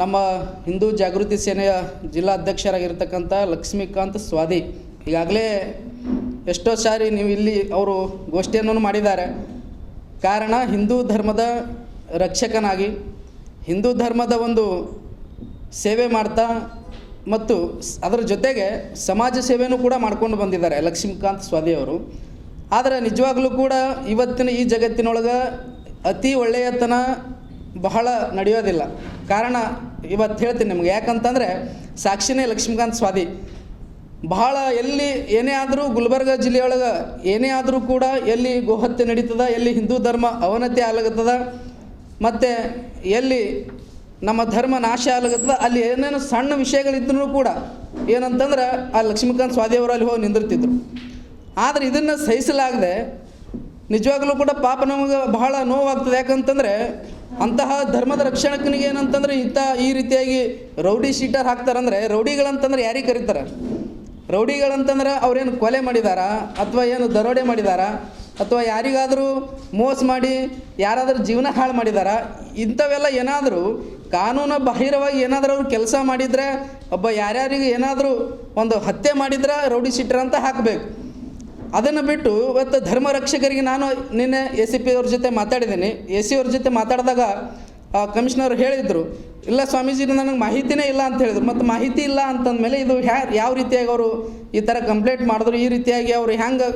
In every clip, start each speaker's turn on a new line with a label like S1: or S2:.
S1: ನಮ್ಮ ಹಿಂದೂ ಜಾಗೃತಿ ಸೇನೆಯ ಜಿಲ್ಲಾ ಅಧ್ಯಕ್ಷರಾಗಿರ್ತಕ್ಕಂಥ ಲಕ್ಷ್ಮೀಕಾಂತ್ ಸ್ವಾದಿ. ಈಗಾಗಲೇ ಎಷ್ಟೋ ಸಾರಿ ನೀವು ಇಲ್ಲಿ ಅವರು ಗೋಷ್ಠಿಯನ್ನು ಮಾಡಿದ್ದಾರೆ. ಕಾರಣ ಹಿಂದೂ ಧರ್ಮದ ರಕ್ಷಕನಾಗಿ, ಹಿಂದೂ ಧರ್ಮದ ಒಂದು ಸೇವೆ ಮಾಡ್ತಾ ಮತ್ತು ಅದರ ಜೊತೆಗೆ ಸಮಾಜ ಸೇವೆಯೂ ಕೂಡ ಮಾಡ್ಕೊಂಡು ಬಂದಿದ್ದಾರೆ ಲಕ್ಷ್ಮೀಕಾಂತ್ ಸ್ವಾದಿ ಅವರು. ಆದರೆ ನಿಜವಾಗ್ಲೂ ಕೂಡ ಇವತ್ತಿನ ಈ ಜಗತ್ತಿನೊಳಗೆ ಅತಿ ಒಳ್ಳೆಯತನ ಬಹಳ ನಡೆಯೋದಿಲ್ಲ. ಕಾರಣ ಇವತ್ತು ಹೇಳ್ತೀನಿ ನಿಮ್ಗೆ. ಯಾಕಂತಂದರೆ ಸಾಕ್ಷಿನೇ ಲಕ್ಷ್ಮೀಕಾಂತ್ ಸ್ವಾದಿ. ಬಹಳ ಎಲ್ಲಿ ಏನೇ ಆದರೂ ಗುಲ್ಬರ್ಗ ಜಿಲ್ಲೆಯೊಳಗೆ ಏನೇ ಆದರೂ ಕೂಡ ಎಲ್ಲಿ ಗೋಹತ್ಯೆ ನಡೀತದ, ಎಲ್ಲಿ ಹಿಂದೂ ಧರ್ಮ ಅವನತಿ ಆಗ್ಲತ್ತದ ಮತ್ತು ಎಲ್ಲಿ ನಮ್ಮ ಧರ್ಮ ನಾಶ ಆಗ್ಲತ್ತದ ಅಲ್ಲಿ ಏನೇನು ಸಣ್ಣ ವಿಷಯಗಳಿದ್ರೂ ಕೂಡ ಏನಂತಂದ್ರೆ ಆ ಲಕ್ಷ್ಮೀಕಾಂತ್ ಸ್ವಾದಿಯವರು ಅಲ್ಲಿ ಹೋಗಿ ನಿಂದಿರ್ತಿದ್ರು. ಆದರೆ ಇದನ್ನು ಸಹಿಸಲಾಗದೆ ನಿಜವಾಗ್ಲೂ ಕೂಡ ಪಾಪ ನಮಗೆ ಬಹಳ ನೋವಾಗ್ತದೆ. ಯಾಕಂತಂದರೆ ಅಂತಹ ಧರ್ಮದ ರಕ್ಷಣಕನಿಗೆ ಏನಂತಂದ್ರೆ ಇಂಥ ಈ ರೀತಿಯಾಗಿ ರೌಡಿ ಶೀಟರ್ ಹಾಕ್ತಾರಂದ್ರೆ ರೌಡಿಗಳಂತಂದ್ರೆ ಯಾರಿಗೆ ಕರೀತಾರೆ? ರೌಡಿಗಳಂತಂದ್ರೆ ಅವ್ರೇನು ಕೊಲೆ ಮಾಡಿದಾರ? ಅಥವಾ ಏನು ದರೋಡೆ ಮಾಡಿದಾರ? ಅಥವಾ ಯಾರಿಗಾದರೂ ಮೋಸ ಮಾಡಿ ಯಾರಾದರೂ ಜೀವನ ಹಾಳು ಮಾಡಿದಾರ? ಇಂಥವೆಲ್ಲ ಏನಾದರೂ ಕಾನೂನು ಬಾಹಿರವಾಗಿ ಏನಾದರೂ ಅವ್ರು ಕೆಲಸ ಮಾಡಿದರೆ, ಒಬ್ಬ ಯಾರ್ಯಾರಿಗೆ ಏನಾದರೂ ಒಂದು ಹತ್ಯೆ ಮಾಡಿದ್ರೆ ರೌಡಿ ಶೀಟರ್ ಅಂತ ಹಾಕಬೇಕು. ಅದನ್ನು ಬಿಟ್ಟು ಇವತ್ತು ಧರ್ಮ ರಕ್ಷಕರಿಗೆ ನಾನು ನಿನ್ನೆ ಎ ಸಿ ಪಿ ಅವ್ರ ಜೊತೆ ಮಾತಾಡಿದ್ದೀನಿ. ಎ ಸಿ ಅವ್ರ ಜೊತೆ ಮಾತಾಡಿದಾಗ ಕಮಿಷನರ್ ಹೇಳಿದರು, ಇಲ್ಲ ಸ್ವಾಮೀಜಿ ನನಗೆ ಮಾಹಿತಿನೇ ಇಲ್ಲ ಅಂತ ಹೇಳಿದರು. ಮತ್ತು ಮಾಹಿತಿ ಇಲ್ಲ ಅಂತಂದಮೇಲೆ ಇದು ಹ್ಯಾ, ಯಾವ ರೀತಿಯಾಗಿ ಅವರು ಈ ಥರ ಕಂಪ್ಲೇಂಟ್ ಮಾಡಿದ್ರು, ಈ ರೀತಿಯಾಗಿ ಅವರು ಹೆಂಗೆ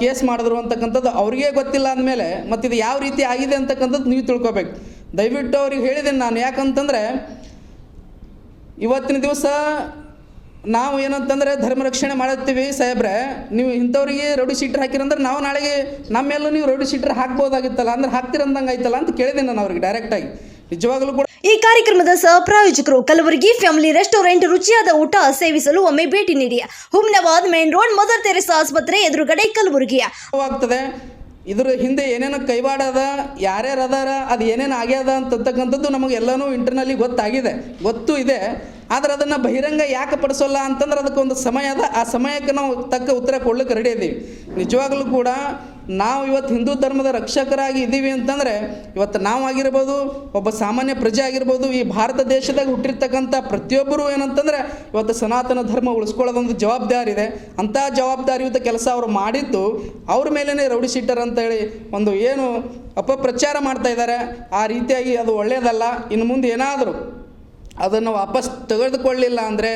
S1: ಕೇಸ್ ಮಾಡಿದ್ರು ಅಂತಕ್ಕಂಥದ್ದು ಅವ್ರಿಗೆ ಗೊತ್ತಿಲ್ಲ ಅಂದಮೇಲೆ, ಮತ್ತು ಇದು ಯಾವ ರೀತಿ ಆಗಿದೆ ಅಂತಕ್ಕಂಥದ್ದು ನೀವು ತಿಳ್ಕೊಬೇಕು. ದಯವಿಟ್ಟು ಅವ್ರಿಗೆ ಹೇಳಿದ್ದೀನಿ ನಾನು. ಯಾಕಂತಂದರೆ, ಇವತ್ತಿನ ದಿವಸ ನಾವು ಏನಂತಂದರೆ ಧರ್ಮ ರಕ್ಷಣೆ ಮಾಡುತ್ತೀವಿ ಸಾಹೇಬ್ರೆ ನೀವು ಇಂಥವ್ರಿಗೆ ರೌಡಿ ಶೀಟ್ರ್ ಹಾಕಿರಂದ್ರೆ ನಾವು ನಾಳೆಗೆ ನಮ್ಮೆಲ್ಲೂ ಮೇಲೂ ನೀವು ರೌಡಿ ಶೀಟ್ರ್ ಹಾಕ್ಬೋದಾಗಿತ್ತಲ್ಲ ಅಂದ್ರೆ ಹಾಕ್ತಿರಂದಂಗೆ ಆಯ್ತಲ್ಲ ಅಂತ ಕೇಳಿದೆ ನಾನು ಅವ್ರಿಗೆ ಡೈರೆಕ್ಟಾಗಿ ನಿಜವಾಗಲೂ ಕೂಡ
S2: ಈ ಕಾರ್ಯಕ್ರಮದ ಸಹ ಪ್ರಾಯೋಜಕರು ಕಲಬುರಗಿ ಫ್ಯಾಮಿಲಿ ರೆಸ್ಟೋರೆಂಟ್ ರುಚಿಯಾದ ಊಟ ಸೇವಿಸಲು ಒಮ್ಮೆ ಭೇಟಿ ನೀಡಿ. Humnabad main road Mother Teresa ಆಸ್ಪತ್ರೆ ಎದುರುಗಡೆ ಕಲಬುರಗಿಯ
S1: ಆಗ್ತದೆ ಇದ್ರ ಹಿಂದೆ ಏನೇನು ಕೈವಾಡದ ಯಾರ್ಯಾರು ಅದಾರ ಅದು ಏನೇನು ಆಗ್ಯದ ಅಂತಕ್ಕಂಥದ್ದು ನಮಗೆ ಎಲ್ಲನೂ ಇಂಟರ್ನಲ್ಲಿ ಗೊತ್ತಾಗಿದೆ. ಗೊತ್ತು ಇದೆ. ಆದ್ರೆ ಅದನ್ನು ಬಹಿರಂಗ ಯಾಕೆ ಪಡಿಸೋಲ್ಲ ಅಂತಂದ್ರೆ ಅದಕ್ಕೊಂದು ಸಮಯ ಅದ. ಆ ಸಮಯಕ್ಕೆ ನಾವು ತಕ್ಕ ಉತ್ತರ ಕೊಡ್ಲಿಕ್ಕೆ ರೆಡಿ ಇದ್ದೀವಿ ನಿಜವಾಗ್ಲೂ ಕೂಡ ನಾವು ಇವತ್ತು ಹಿಂದೂ ಧರ್ಮದ ರಕ್ಷಕರಾಗಿ ಇದ್ದೀವಿ ಅಂತಂದರೆ ಇವತ್ತು ನಾವು ಆಗಿರ್ಬೋದು, ಒಬ್ಬ ಸಾಮಾನ್ಯ ಪ್ರಜೆ ಆಗಿರ್ಬೋದು, ಈ ಭಾರತ ದೇಶದಾಗ ಹುಟ್ಟಿರ್ತಕ್ಕಂಥ ಪ್ರತಿಯೊಬ್ಬರು ಏನಂತಂದರೆ ಇವತ್ತು ಸನಾತನ ಧರ್ಮ ಉಳಿಸ್ಕೊಳ್ಳೋದೊಂದು ಜವಾಬ್ದಾರಿ ಇದೆ ಅಂಥ ಜವಾಬ್ದಾರಿಯುತ ಕೆಲಸ ಅವರು ಮಾಡಿದ್ದು ಅವ್ರ ಮೇಲೇ ರೌಡಿ ಶೀಟರ್ ಅಂತೇಳಿ ಒಂದು ಏನು ಅಪಪ್ರಚಾರ ಮಾಡ್ತಾ ಇದ್ದಾರೆ. ಆ ರೀತಿಯಾಗಿ ಅದು ಒಳ್ಳೆಯದಲ್ಲ ಇನ್ನು ಮುಂದೆ ಏನಾದರೂ ಅದನ್ನು ವಾಪಸ್ ತೆಗೆದುಕೊಳ್ಳಿಲ್ಲ ಅಂದರೆ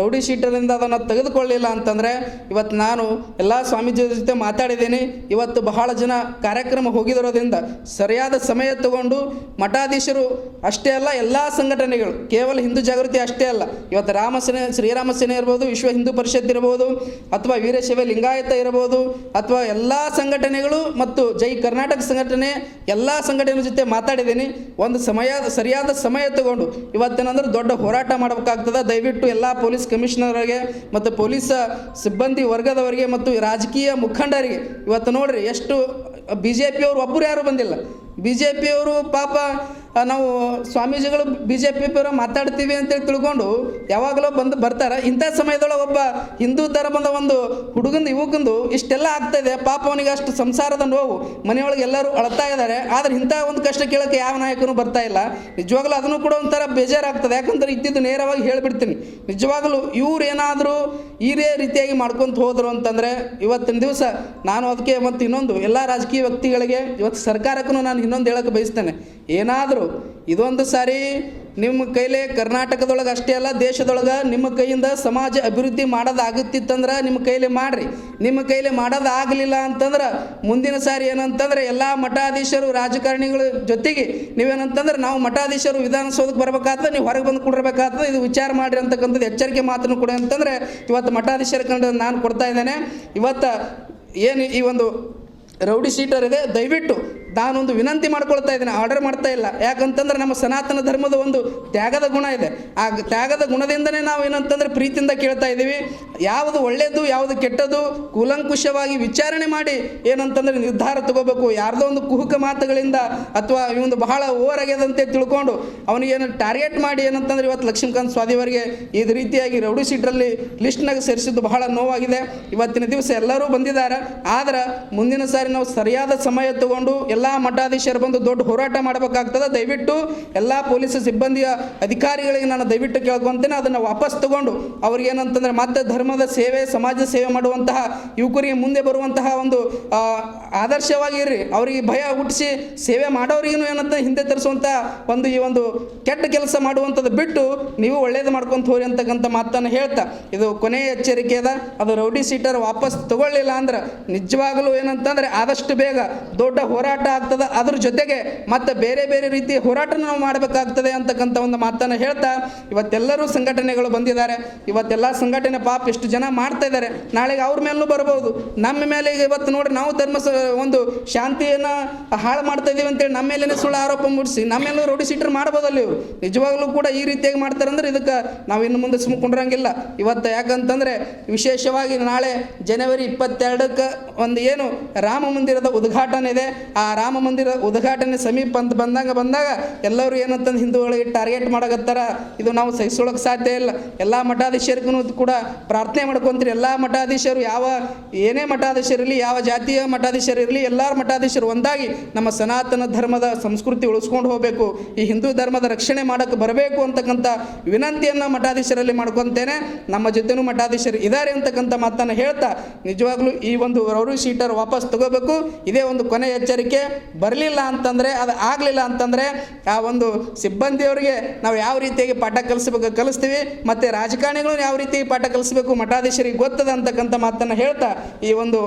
S1: ರೌಡಿ ಶೀಟರಿಂದ ಅದನ್ನು ತೆಗೆದುಕೊಳ್ಳಿಲ್ಲ ಅಂತಂದರೆ ಇವತ್ತು ನಾನು ಎಲ್ಲ ಸ್ವಾಮೀಜಿ ಜೊತೆ ಮಾತಾಡಿದ್ದೀನಿ. ಇವತ್ತು ಬಹಳ ಜನ ಕಾರ್ಯಕ್ರಮ ಹೋಗಿರೋದ್ರಿಂದ ಸರಿಯಾದ ಸಮಯ ತಗೊಂಡು ಮಠಾಧೀಶರು ಅಷ್ಟೇ ಅಲ್ಲ ಎಲ್ಲ ಸಂಘಟನೆಗಳು, ಕೇವಲ ಹಿಂದೂ ಜಾಗೃತಿ ಅಷ್ಟೇ ಅಲ್ಲ, ಇವತ್ತು ರಾಮಸೇನೆ ಶ್ರೀರಾಮ ಸೇನೆ ಇರ್ಬೋದು, ವಿಶ್ವ ಹಿಂದೂ ಪರಿಷತ್ ಇರ್ಬೋದು, ಅಥವಾ ವೀರಶೈವ ಲಿಂಗಾಯತ ಇರ್ಬೋದು, ಅಥವಾ ಎಲ್ಲ ಸಂಘಟನೆಗಳು ಮತ್ತು ಜೈ ಕರ್ನಾಟಕ ಸಂಘಟನೆ ಎಲ್ಲ ಸಂಘಟನೆ ಜೊತೆ ಮಾತಾಡಿದ್ದೀನಿ. ಒಂದು ಸಮಯ, ಸರಿಯಾದ ಸಮಯ ತಗೊಂಡು ಇವತ್ತೇನಂದ್ರೆ ದೊಡ್ಡ ಹೋರಾಟ ಮಾಡಬೇಕಾಗ್ತದೆ. ದಯವಿಟ್ಟು ಎಲ್ಲ ಪೊಲೀಸ್ ಕಮಿಷನರ್ಗೆ ಮತ್ತು ಪೊಲೀಸ್ ಸಿಬ್ಬಂದಿ ವರ್ಗದವರಿಗೆ ಮತ್ತು ರಾಜಕೀಯ ಮುಖಂಡರಿಗೆ. ಇವತ್ತು ನೋಡ್ರಿ ಎಷ್ಟು, ಬಿ ಜೆ ಒಬ್ಬರು ಯಾರು ಬಂದಿಲ್ಲ. ಬಿ ಜೆ ಪಿಯವರು ಪಾಪ ನಾವು ಸ್ವಾಮೀಜಿಗಳು ಬಿ ಜೆ ಪಿ ಪರ ಮಾತಾಡ್ತೀವಿ ಅಂತೇಳಿ ತಿಳ್ಕೊಂಡು ಯಾವಾಗಲೂ ಬಂದು ಬರ್ತಾರೆ. ಇಂಥ ಸಮಯದೊಳಗೆ ಒಬ್ಬ ಹಿಂದೂ ಧರ್ಮದ ಒಂದು ಹುಡುಗಂದು, ಯುವಕಂದು ಇಷ್ಟೆಲ್ಲ ಆಗ್ತಾ ಇದೆ. ಪಾಪ ಅವನಿಗೆ ಅಷ್ಟು ಸಂಸಾರದ ನೋವು ಮನೆಯೊಳಗೆ ಎಲ್ಲರೂ ಅಳ್ತಾ ಇದ್ದಾರೆ. ಆದರೆ ಇಂಥ ಒಂದು ಕಷ್ಟ ಕೇಳೋಕ್ಕೆ ಯಾವ ನಾಯಕನೂ ಬರ್ತಾ ಇಲ್ಲ. ನಿಜವಾಗ್ಲೂ ಅದನ್ನು ಕೂಡ ಒಂಥರ ಬೇಜಾರಾಗ್ತದೆ. ಯಾಕಂದ್ರೆ ಇದ್ದಿದ್ದು ನೇರವಾಗಿ ಹೇಳಿಬಿಡ್ತೀನಿ. ನಿಜವಾಗಲೂ ಇವ್ರು ಏನಾದರೂ ಈರೇ ರೀತಿಯಾಗಿ ಮಾಡ್ಕೊತ ಹೋದರು ಅಂತಂದರೆ, ಇವತ್ತಿನ ದಿವಸ ನಾನು ಅದಕ್ಕೆ ಮತ್ತು ಇನ್ನೊಂದು, ಎಲ್ಲ ರಾಜಕೀಯ ವ್ಯಕ್ತಿಗಳಿಗೆ ಇವತ್ತು ಸರ್ಕಾರಕ್ಕೂ ನಾನು ಇನ್ನೊಂದು ಹೇಳಕ್ಕೆ ಬಯಸ್ತೇನೆ. ಏನಾದರೂ ಇದೊಂದು ಸಾರಿ ನಿಮ್ಮ ಕೈಲೇ ಕರ್ನಾಟಕದೊಳಗೆ ಅಷ್ಟೇ ಅಲ್ಲ, ದೇಶದೊಳಗೆ ನಿಮ್ಮ ಕೈಯಿಂದ ಸಮಾಜ ಅಭಿವೃದ್ಧಿ ಮಾಡೋದಾಗುತ್ತಿತ್ತಂದ್ರೆ ನಿಮ್ಮ ಕೈಲಿ ಮಾಡಿರಿ. ನಿಮ್ಮ ಕೈಲಿ ಮಾಡೋದಾಗಲಿಲ್ಲ ಅಂತಂದ್ರೆ ಮುಂದಿನ ಸಾರಿ ಏನಂತಂದ್ರೆ ಎಲ್ಲ ಮಠಾಧೀಶರು, ರಾಜಕಾರಣಿಗಳ ಜೊತೆಗೆ ನೀವೇನಂತಂದ್ರೆ ನಾವು ಮಠಾಧೀಶರು ವಿಧಾನಸೌಧಕ್ಕೆ ಬರಬೇಕಾದ್ರೆ ನೀವು ಹೊರಗೆ ಬಂದು ಕೊಡಬೇಕಾಗ್ತದೆ ಇದು ವಿಚಾರ ಮಾಡಿರಿ ಅಂತಕ್ಕಂಥದ್ದು ಎಚ್ಚರಿಕೆ ಮಾತನ್ನು ಕೊಡಿ ಅಂತಂದರೆ ಇವತ್ತು ಮಠಾಧೀಶರ ಕಂಡು ನಾನು ಕೊಡ್ತಾ ಇದ್ದೇನೆ. ಇವತ್ತು ಏನು ಈ ಒಂದು ರೌಡಿ ಸೀಟರ್ ಇದೆ, ದಯವಿಟ್ಟು ನಾನೊಂದು ವಿನಂತಿ ಮಾಡ್ಕೊಳ್ತಾ ಇದ್ದೀನಿ, ಆರ್ಡರ್ ಮಾಡ್ತಾ ಇಲ್ಲ. ಯಾಕಂತಂದ್ರೆ ನಮ್ಮ ಸನಾತನ ಧರ್ಮದ ಒಂದು ತ್ಯಾಗದ ಗುಣ ಇದೆ. ಆ ತ್ಯಾಗದ ಗುಣದಿಂದನೇ ನಾವು ಏನಂತಂದ್ರೆ ಪ್ರೀತಿಯಿಂದ ಕೇಳ್ತಾ ಇದ್ದೀವಿ. ಯಾವುದು ಒಳ್ಳೆಯದು ಯಾವುದು ಕೆಟ್ಟದ್ದು ಕೂಲಂಕುಷವಾಗಿ ವಿಚಾರಣೆ ಮಾಡಿ ಏನಂತಂದ್ರೆ ನಿರ್ಧಾರ ತಗೋಬೇಕು. ಯಾರ್ದೋ ಒಂದು ಕುಹುಕ ಮಾತುಗಳಿಂದ ಅಥವಾ ಇವೊಂದು ಬಹಳ ಓವರ್ ಆಗ್ಯದಂತೆ ತಿಳ್ಕೊಂಡು ಅವನಿಗೇನು ಟಾರ್ಗೆಟ್ ಮಾಡಿ ಏನಂತಂದ್ರೆ ಇವತ್ತು ಲಕ್ಷ್ಮೀಕಾಂತ್ ಸ್ವಾದಿಯವರಿಗೆ ಈ ರೀತಿಯಾಗಿ ರೌಡಿ ಸೀಟ್ರಲ್ಲಿ ಲಿಸ್ಟ್ನಾಗ ಸೇರಿಸಿದ್ದು ಬಹಳ ನೋವಾಗಿದೆ. ಇವತ್ತಿನ ದಿವಸ ಎಲ್ಲರೂ ಬಂದಿದ್ದಾರೆ. ಆದ್ರೆ ಮುಂದಿನ ಸಾರಿ ನಾವು ಸರಿಯಾದ ಸಮಯ ತಗೊಂಡು ಎಲ್ಲ ಎಲ್ಲ ಮಠಾಧೀಶರು ಬಂದು ದೊಡ್ಡ ಹೋರಾಟ ಮಾಡಬೇಕಾಗ್ತದೆ. ದಯವಿಟ್ಟು ಎಲ್ಲ ಪೊಲೀಸ್ ಸಿಬ್ಬಂದಿಯ ಅಧಿಕಾರಿಗಳಿಗೆ ನಾನು ದಯವಿಟ್ಟು ಕೇಳ್ಕೊತೇನೆ. ಅದನ್ನು ವಾಪಸ್ ತಗೊಂಡು ಅವ್ರಿಗೆ ಏನಂತಂದ್ರೆ ಮತ್ತೆ ಧರ್ಮದ ಸೇವೆ, ಸಮಾಜ ಸೇವೆ ಮಾಡುವಂತಹ ಯುವಕರಿಗೆ ಮುಂದೆ ಬರುವಂತಹ ಒಂದು ಆದರ್ಶವಾಗಿರ್ರಿ. ಅವರಿಗೆ ಭಯ ಹುಟ್ಟಿಸಿ ಸೇವೆ ಮಾಡೋರಿಗೂ ಏನಂತ ಹಿಂದೆ ತರಿಸುವಂಥ ಒಂದು ಈ ಒಂದು ಕೆಟ್ಟ ಕೆಲಸ ಮಾಡುವಂಥದ್ದು ಬಿಟ್ಟು ನೀವು ಒಳ್ಳೇದು ಮಾಡ್ಕೊಂತ ಹೋರಿ ಅಂತಕ್ಕಂಥ ಮಾತನ್ನು ಹೇಳ್ತಾ, ಇದು ಕೊನೆಯ ಎಚ್ಚರಿಕೆ ಅದ. ಅದು ರೌಡಿ ಸೀಟರ್ ವಾಪಸ್ ತಗೊಳ್ಳಿಲ್ಲ ಅಂದ್ರೆ ನಿಜವಾಗಲೂ ಏನಂತಂದ್ರೆ ಆದಷ್ಟು ಬೇಗ ದೊಡ್ಡ ಹೋರಾಟ ಆಗ್ತದೆ, ಅದ್ರ ಜೊತೆಗೆ ಮತ್ತೆ ಬೇರೆ ಬೇರೆ ರೀತಿ ಹೋರಾಟ ನಾವು ಮಾಡಬೇಕಾಗ್ತದೆ ಅಂತಕ್ಕಂಥ ಒಂದು ಮಾತನ್ನು ಹೇಳ್ತಾ, ಇವತ್ತೆಲ್ಲರೂ ಸಂಘಟನೆಗಳು ಬಂದಿದ್ದಾರೆ. ಇವತ್ತೆಲ್ಲ ಸಂಘಟನೆ ಪಾಪ ಎಷ್ಟು ಜನ ಮಾಡ್ತಾ ಇದ್ದಾರೆ. ನಾಳೆಗೆ ಅವ್ರ ಮೇಲೂ ಬರ್ಬೋದು. ನಮ್ಮ ಮೇಲೆ ಇವತ್ತು ನೋಡಿ ನಾವು ಧರ್ಮ ಒಂದು ಶಾಂತಿಯನ್ನು ಹಾಳು ಮಾಡ್ತಾ ಇದೀವಿ ಅಂತೇಳಿ ನಮ್ಮ ಮೇಲೆ ಸುಳ್ಳು ಆರೋಪ ಮೂಡಿಸಿ ನಮ್ಮ ಮೇಲೂ ರೋಡಿ ಸೀಟರ್ ಮಾಡ್ಬೋದಲ್ಲ ಇವರು. ನಿಜವಾಗ್ಲೂ ಕೂಡ ಈ ರೀತಿಯಾಗಿ ಮಾಡ್ತಾರೆ ಅಂದ್ರೆ ಇದಕ್ಕೆ ನಾವು ಇನ್ನು ಮುಂದೆ ಸುಮ್ಕೊಂಡ್ರಂಗಿಲ್ಲ ಇವತ್ತು ಯಾಕಂತಂದ್ರೆ ವಿಶೇಷವಾಗಿ ನಾಳೆ ಜನವರಿ ಇಪ್ಪತ್ತೆರಡಕ್ಕೆ ಒಂದು ಏನು ರಾಮ ಮಂದಿರದ ಉದ್ಘಾಟನೆ ಇದೆ. ಆ ರಾಮ ಮಂದಿರ ಉದ್ಘಾಟನೆ ಸಮೀಪ ಅಂತ ಬಂದಾಗ ಬಂದಾಗ ಎಲ್ಲರೂ ಏನಂತಂದು ಹಿಂದೂಗಳಿಗೆ ಟಾರ್ಗೆಟ್ ಮಾಡಕತ್ತಾರ. ಇದು ನಾವು ಸಹಿಸೋಳಕ್ಕೆ ಸಾಧ್ಯ ಇಲ್ಲ. ಎಲ್ಲ ಮಠಾಧೀಶರಿಗೂ ಕೂಡ ಪ್ರಾರ್ಥನೆ ಮಾಡ್ಕೊಂತೀರಿ. ಎಲ್ಲ ಮಠಾಧೀಶರು ಯಾವ ಏನೇ ಮಠಾಧೀಶರಿರಲಿ, ಯಾವ ಜಾತಿಯ ಮಠಾಧೀಶರಿರಲಿ, ಎಲ್ಲರ ಮಠಾಧೀಶರು ಒಂದಾಗಿ ನಮ್ಮ ಸನಾತನ ಧರ್ಮದ ಸಂಸ್ಕೃತಿ ಉಳಿಸ್ಕೊಂಡು ಹೋಗಬೇಕು. ಈ ಹಿಂದೂ ಧರ್ಮದ ರಕ್ಷಣೆ ಮಾಡೋಕ್ಕೆ ಬರಬೇಕು ಅಂತಕ್ಕಂಥ ವಿನಂತಿಯನ್ನು ಮಠಾಧೀಶರಲ್ಲಿ ಮಾಡ್ಕೊತೇನೆ. ನಮ್ಮ ಜೊತೆನೂ ಮಠಾಧೀಶರು ಇದ್ದಾರೆ ಅಂತಕ್ಕಂಥ ಮಾತನ್ನು ಹೇಳ್ತಾ ನಿಜವಾಗ್ಲೂ ಈ ಒಂದು ರೌರಿ ಶೀಟರ್ ವಾಪಸ್ ತಗೋಬೇಕು. ಇದೇ ಒಂದು ಕೊನೆ ಎಚ್ಚರಿಕೆ. ಬರಲಿಲ್ಲ ಅಂತಂದರೆ, ಅದು ಆಗಲಿಲ್ಲ ಅಂತಂದರೆ, ಆ ಒಂದು ಸಿಬ್ಬಂದಿಯವರಿಗೆ ನಾವು ಯಾವ ರೀತಿಯಾಗಿ ಪಾಠ ಕಲಿಸ್ಬೇಕು, ಕಲಿಸ್ತೀವಿ, ಮತ್ತು ರಾಜಕಾರಣಿಗಳು ಯಾವ ರೀತಿ ಪಾಠ ಕಲಿಸ್ಬೇಕು, ಮಠಾಧೀಶರಿಗೆ ಗೊತ್ತದ ಅಂತಕ್ಕಂಥ ಮಾತನ್ನು ಹೇಳ್ತಾ ಈ ಒಂದು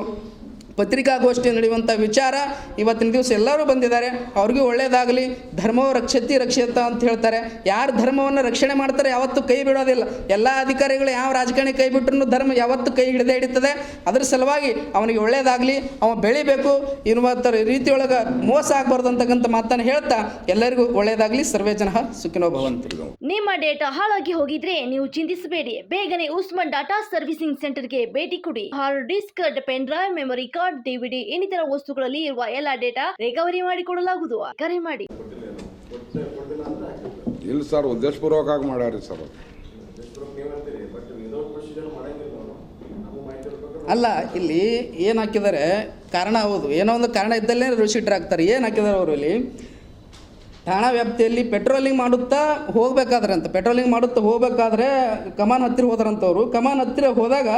S1: ಪತ್ರಿಕಾಗೋಷ್ಠಿ ನಡೆಯುವಂಥ ವಿಚಾರ ಇವತ್ತಿನ ದಿವಸ ಎಲ್ಲರೂ ಬಂದಿದ್ದಾರೆ. ಅವ್ರಿಗೂ ಒಳ್ಳೆಯದಾಗಲಿ ಧರ್ಮವು ರಕ್ಷತಿ, ರಕ್ಷಿತ ಅಂತ ಹೇಳ್ತಾರೆ. ಯಾರು ಧರ್ಮವನ್ನು ರಕ್ಷಣೆ ಮಾಡ್ತಾರೆ ಯಾವತ್ತೂ ಕೈ ಬಿಡೋದಿಲ್ಲ. ಎಲ್ಲ ಅಧಿಕಾರಿಗಳು ಯಾವ ರಾಜಕಾರಣಿ ಕೈ ಬಿಟ್ಟರು ಧರ್ಮ ಯಾವತ್ತು ಕೈ ಹಿಡಿದೇ ಹಿಡಿತದೆ. ಅದರ ಸಲುವಾಗಿ ಅವನಿಗೆ ಒಳ್ಳೆಯದಾಗಲಿ ಅವ ಬೆಳಿಬೇಕು. ಇನ್ನೊಂದು ರೀತಿಯೊಳಗೆ ಮೋಸ ಆಗಬಾರ್ದು ಅಂತಕ್ಕಂಥ ಮಾತನ್ನು ಹೇಳ್ತಾ ಎಲ್ಲರಿಗೂ ಒಳ್ಳೆಯದಾಗಲಿ ಸರ್ವೇ ಜನ ಸುಖಿನೋ
S2: ನಿಮ್ಮ ಡೇಟಾ ಹಾಳಾಗಿ ಹೋಗಿದ್ರೆ ನೀವು ಚಿಂತಿಸಬೇಡಿ. ಬೇಗನೆ ಉಸ್ಮಾನ್ ಡಾಟಾ ಸರ್ವಿಸಿಂಗ್ ಸೆಂಟರ್ಗೆ ಭೇಟಿ ಕೊಡಿ. Hard disk, pen drive, memory card. DVD ಇನ್ನಿತರ ವಸ್ತುಗಳಲ್ಲಿ ಇರುವ ಎಲ್ಲ ಡೇಟಾ ರಿಕವರಿ ಮಾಡಿಕೊಡಲಾಗುವುದು ಕರೆ ಮಾಡಿ.
S3: ಇಲ್ಲ ಸರ್ ಉದ್ದೇಶಪೂರ್ವಕವಾಗಿ ಮಾಡ್ಯಾರಿ ಸರ್.
S1: ಅಲ್ಲ ಇಲ್ಲಿ ಏನು ಹಾಕಿದ್ದಾರೆ? ಕಾರಣ ಹೌದು. ಏನೋ ಒಂದು ಕಾರಣ ಇದ್ದಲ್ಲೇ ರುಶೀಟ್ರ್ ಹಾಕ್ತಾರೆ ಏನು ಹಾಕಿದ್ದಾರೆ ಅವರು ಇಲ್ಲಿ? ಠಾಣಾ ವ್ಯಾಪ್ತಿಯಲ್ಲಿ ಪೆಟ್ರೋಲಿಂಗ್ ಮಾಡುತ್ತಾ ಹೋಗಬೇಕಾದ್ರೆ ಅಂತ ಪೆಟ್ರೋಲಿಂಗ್ ಮಾಡುತ್ತಾ ಹೋಗಬೇಕಾದ್ರೆ ಕಮಾನ್ ಹತ್ತಿರ ಹೋದ್ರಂತವ್ರು. ಕಮಾನ್ ಹತ್ತಿರ ಹೋದಾಗ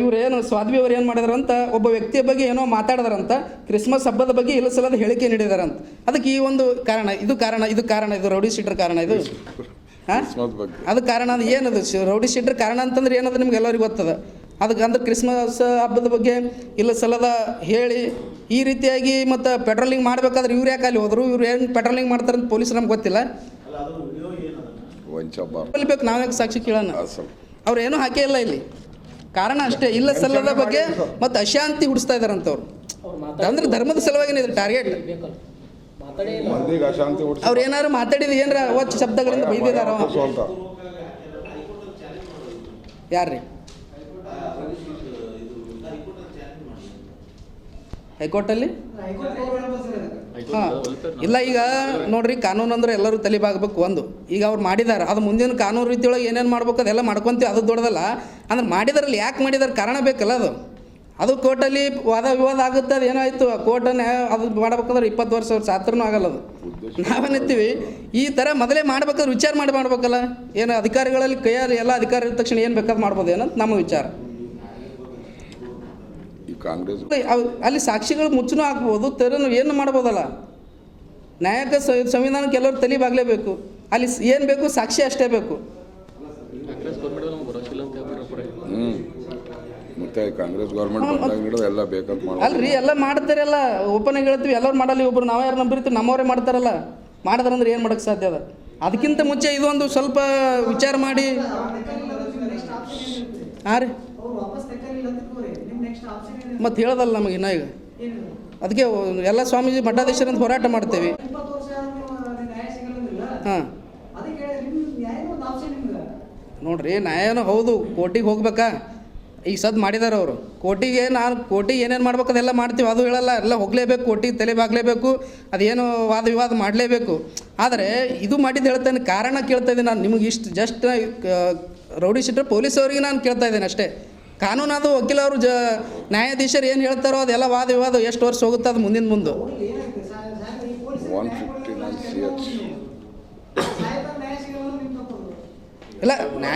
S1: ಇವ್ರು ಏನು ಸ್ವಾದ್ವಿ ಅವ್ರು ಏನು ಮಾಡಿದಾರಂತ ಒಬ್ಬ ವ್ಯಕ್ತಿಯ ಬಗ್ಗೆ ಏನೋ ಮಾತಾಡಿದಾರಂತ ಕ್ರಿಸ್ಮಸ್ ಹಬ್ಬದ ಬಗ್ಗೆ ಇಲ್ಲ ಸಲದ ಹೇಳಿಕೆ ನೀಡಿದಾರಂತ. ಅದಕ್ಕೆ ಈ ಒಂದು ಕಾರಣ ಇದು ಕಾರಣ ಇದು ಕಾರಣ ಇದು ರೌಡಿ ಶೀಟರ್ ಕಾರಣ ಇದು. ಹಾಂ ಅದು ಕಾರಣ ಅದು ಏನದು? ರೌಡಿ ಶೀಟ್ರ್ ಕಾರಣ ಅಂತಂದ್ರೆ ಏನದು ನಿಮ್ಗೆ ಎಲ್ಲರಿಗೂ ಗೊತ್ತದ? ಅದಕ್ಕೆ ಅಂದ್ರೆ ಕ್ರಿಸ್ಮಸ್ ಹಬ್ಬದ ಬಗ್ಗೆ ಇಲ್ಲ ಸಲದ ಹೇಳಿ ಈ ರೀತಿಯಾಗಿ ಮತ್ತು ಪೆಟ್ರೋಲಿಂಗ್ ಮಾಡಬೇಕಾದ್ರೆ ಇವ್ರು ಯಾಕೆ ಅಲ್ಲಿ ಹೋದ್ರು? ಇವ್ರು ಏನು ಪೆಟ್ರೋಲಿಂಗ್ ಮಾಡ್ತಾರೆ ಅಂತ ಪೊಲೀಸ್ ನಮ್ಗೆ ಗೊತ್ತಿಲ್ಲ.
S3: ವಂಚಬಾರ್
S1: ಬೇಕು ನಾವು ಯಾಕೆ ಸಾಕ್ಷಿ ಕೇಳೋಣ? ಅವ್ರು ಏನೂ ಹಾಕೇ ಇಲ್ಲ ಇಲ್ಲಿ. ಕಾರಣ ಅಷ್ಟೇ ಇಲ್ಲ ಸಲ್ಲದ ಬಗ್ಗೆ ಮತ್ತು ಅಶಾಂತಿ ಹುಡಿಸ್ತಾ ಇದಾರಂತವ್ರು ಅಂದ್ರೆ ಧರ್ಮದ ಸಲುವಾಗಿನೇ ಇದು ಟಾರ್ಗೆಟ್ ಅವ್ರು ಏನಾರು ಮಾತಾಡಿದ ಏನಾರ ಒಚ್ಚ ಶಬ್ದಗಳಿಂದ ಬೈದಿದಾರ?
S3: ಯಾರು
S1: ಯಾರ್ರಿ? ಹೈಕೋರ್ಟಲ್ಲಿ? ಹಾಂ. ಇಲ್ಲ, ಈಗ ನೋಡ್ರಿ, ಕಾನೂನು ಅಂದ್ರೆ ಎಲ್ಲರೂ ತಲೆಬಾಗಬೇಕು, ಒಂದು. ಈಗ ಅವ್ರು ಮಾಡಿದಾರೆ, ಅದು ಮುಂದಿನ ಕಾನೂನು ರೀತಿಯೊಳಗೆ ಏನೇನು ಮಾಡ್ಬೇಕು ಅದೆಲ್ಲ ಮಾಡ್ಕೊಂತೀವಿ, ಅದು ದೊಡ್ಡದಲ್ಲ. ಅಂದ್ರೆ ಮಾಡಿದಾರಲ್ಲಿ ಯಾಕೆ ಮಾಡಿದಾರೆ ಕಾರಣ ಬೇಕಲ್ಲ ಅದು. ಅದು ಕೋರ್ಟಲ್ಲಿ ವಾದ ವಿವಾದ ಆಗುತ್ತೆ, ಅದು ಏನಾಯ್ತು ಕೋರ್ಟನ್ನ ಅದು ಮಾಡ್ಬೇಕಂದ್ರೆ ಇಪ್ಪತ್ತು ವರ್ಷ ವರ್ಷ ಸಾತ್ರನೂ ಆಗಲ್ಲ ಅದು. ನಾವೇನಿರ್ತೀವಿ ಈ ಥರ ಮೊದಲೇ ಮಾಡ್ಬೇಕಾದ್ರೆ ವಿಚಾರ ಮಾಡಿ ಮಾಡ್ಬೇಕಲ್ಲ. ಏನು ಅಧಿಕಾರಿಗಳಲ್ಲಿ ಕೈಯಲ್ಲಿ ಎಲ್ಲ ಅಧಿಕಾರಿ ಇದ್ದ ತಕ್ಷಣ ಏನು ಬೇಕಾದ್ರೆ ಮಾಡ್ಬೋದು, ಏನಂತ ನಮ್ಮ ವಿಚಾರ.
S3: ಈ ಕಾಂಗ್ರೆಸ್
S1: ಅವ್- ಅಲ್ಲಿ ಸಾಕ್ಷಿಗಳು ಮುಚ್ಚನೂ ಹಾಕ್ಬೋದು ತೆರನು ಏನು ಮಾಡ್ಬೋದಲ್ಲ? ನ್ಯಾಯಕ ಸಂವಿಧಾನಕ್ಕೆ ಎಲ್ಲರೂ ತಲೆ ಬಾಗಲೇಬೇಕು. ಅಲ್ಲಿ ಏನು ಬೇಕು ಸಾಕ್ಷಿ ಅಷ್ಟೇ ಬೇಕು.
S3: ಹ್ಞೂ ಮತ್ತೆ ಕಾಂಗ್ರೆಸ್ ಗೌರ್ಮೆಂಟ್ ಬಂದಾಗ ಎಲ್ಲ ಬೇಕಂತ
S1: ಅಲ್ರಿ ಎಲ್ಲ ಮಾಡ್ತಾರಲ್ಲ ಓಪನ್ ಆಗಿ ಹೇಳ್ತೀವಿ ಎಲ್ಲರೂ ಮಾಡಲ್ಲ ಒಬ್ರು ನಾವು ಯಾರು ನಂಬಿರ್ತೀವಿ ನಮ್ಮವರೇ ಮಾಡ್ತಾರಲ್ಲ. ಮಾಡಿದ್ರಂದ್ರೆ ಏನು ಮಾಡೋಕ್ಕೆ ಸಾಧ್ಯ ಅದ? ಅದಕ್ಕಿಂತ ಮುಂಚೆ ಇದೊಂದು ಸ್ವಲ್ಪ ವಿಚಾರ ಮಾಡಿ. ಹಾಂ ರೀ ಮತ್ತು ಹೇಳೋದಲ್ಲ ನಮಗೆ ಇನ್ನ ಈಗ. ಅದಕ್ಕೆ ಎಲ್ಲ ಸ್ವಾಮೀಜಿ ಮಠಾಧೀಶರಿಂದ ಹೋರಾಟ ಮಾಡ್ತೇವೆ. ಹಾಂ. ನೋಡ್ರಿ, ನ್ಯಾಯನೂ ಹೌದು, ಕೋರ್ಟಿಗೆ ಹೋಗ್ಬೇಕಾ? ಈಗ ಸದ್ ಮಾಡಿದಾರೆ ಅವರು. ಕೋರ್ಟಿಗೆ ನಾನು ಕೋರ್ಟಿಗೆ ಏನೇನು ಮಾಡ್ಬೇಕು ಅದೆಲ್ಲ ಮಾಡ್ತೀವಿ. ಅದು ಹೇಳಲ್ಲ, ಎಲ್ಲ ಹೋಗಲೇಬೇಕು, ಕೋರ್ಟಿಗೆ ತಲೆ ಬಾಗಲೇಬೇಕು, ಅದೇನು ವಾದ ವಿವಾದ ಮಾಡಲೇಬೇಕು. ಆದರೆ ಇದು ಮಾಡಿದ್ದು ಹೇಳ್ತೇನೆ, ಕಾರಣ ಕೇಳ್ತಾ ಇದ್ದೀನಿ ನಾನು. ನಿಮಗೆ ಇಷ್ಟು ಜಸ್ಟ್ ರೌಡಿ ಸಿಟ್ರೆ ಅವರಿಗೆ ನಾನು ಕೇಳ್ತಾ ಇದ್ದೇನೆ ಅಷ್ಟೇ. ಕಾನೂನಾದ ವಕೀಲರು ಜ ನ್ಯಾಯಾಧೀಶರು ಏನು ಹೇಳ್ತಾರೋ ಅದೆಲ್ಲ ವಾದ ವಿವಾದ ಎಷ್ಟು ವರ್ಷ ಹೋಗುತ್ತೆ ಅದು ಮುಂದಿನ ಮುಂದೆ. ಇಲ್ಲ ನ್ಯಾಯ